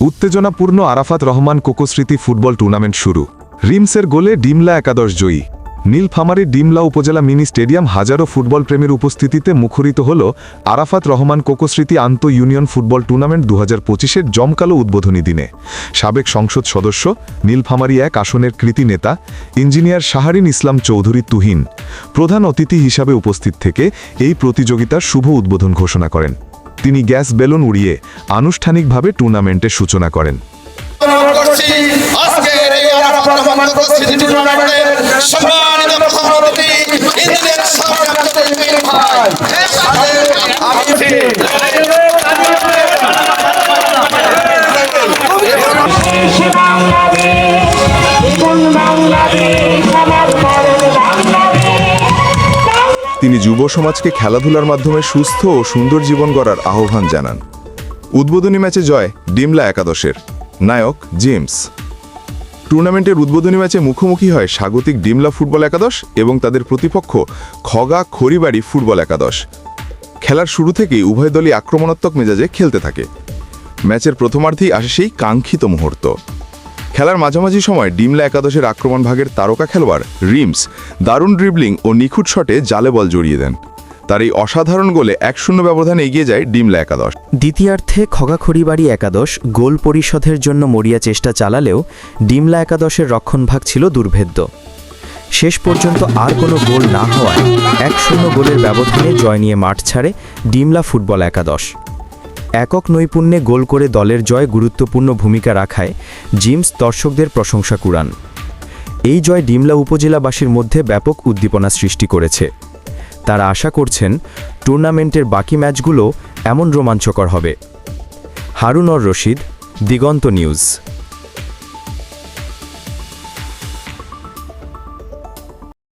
উত্তেজনাপূর্ণ আরাফাত রহমান কোকোস্মৃতি football tournament শুরু। রিমসের গোলে ডিমলা একাদশ জয়ী। নীলফামারীর ডিমলা উপজেলা মিনি স্টেডিয়াম হাজারো ফুটবল প্রেমীর উপস্থিতিতে মুখরিত হল আরাফাত রহমান কোকোস্মৃতি আন্ত ইউনিয়ন ফুটবল টুর্নামেন্ট দু হাজার পঁচিশের জমকালো উদ্বোধনী দিনে। সাবেক সংসদ সদস্য, নীলফামারী এক আসনের কৃতি নেতা, ইঞ্জিনিয়ার শাহারিন ইসলাম চৌধুরী তুহিন, প্রধান অতিথি হিসাবে উপস্থিত থেকে এই প্রতিযোগিতার শুভ উদ্বোধন ঘোষণা করেন। তিনি গ্যাস বেলুন উড়িয়ে আনুষ্ঠানিকভাবে টুর্নামেন্টের সূচনা করেন। আজকের তিনি যুব সমাজকে খেলাধুলার মাধ্যমে সুস্থ ও সুন্দর জীবন গড়ার আহ্বান জানান। উদ্বোধনী ম্যাচে জয় ডিমলা একাদশের। নায়ক জেমস। টুর্নামেন্টের উদ্বোধনী ম্যাচে মুখোমুখি হয় স্বাগতিক ডিমলা ফুটবল একাদশ এবং তাদের প্রতিপক্ষ খগা খড়িবাড়ি ফুটবল একাদশ। খেলার শুরু থেকেই উভয় দলই আক্রমণাত্মক মেজাজে খেলতে থাকে। ম্যাচের প্রথমার্ধেই আসে সেই কাঙ্ক্ষিত মুহূর্ত। খেলার মাঝামাঝি সময় ডিমলা একাদশের আক্রমণ ভাগের তারকা খেলোয়াড় রিমস দারুণ ড্রিবলিং ও নিখুঁত শটে জালে বল জড়িয়ে দেন। তার এই অসাধারণ গোলে এক শূন্য ব্যবধানে এগিয়ে যায় ডিমলা একাদশ। দ্বিতীয়ার্ধে খগাখড়িবাড়ি একাদশ গোল পরিশোধের জন্য মরিয়া চেষ্টা চালালেও ডিমলা একাদশের রক্ষণভাগ ছিল দুর্ভেদ্য। শেষ পর্যন্ত আর কোনো গোল না হওয়ায় এক শূন্য গোলের ব্যবধানে জয় নিয়ে মাঠ ছাড়ে ডিমলা ফুটবল একাদশ। একক নৈপুণ্যে গোল করে দলের জয় গুরুত্বপূর্ণ ভূমিকা রাখায় জিমস দর্শকদের প্রশংসা কুড়ান। এই জয় ডিমলা উপজেলাবাসীর মধ্যে ব্যাপক উদ্দীপনা সৃষ্টি করেছে। তারা আশা করছেন, টুর্নামেন্টের বাকি ম্যাচগুলো এমন রোমাঞ্চকর হবে। হারুনর রশিদ, দিগন্ত নিউজ।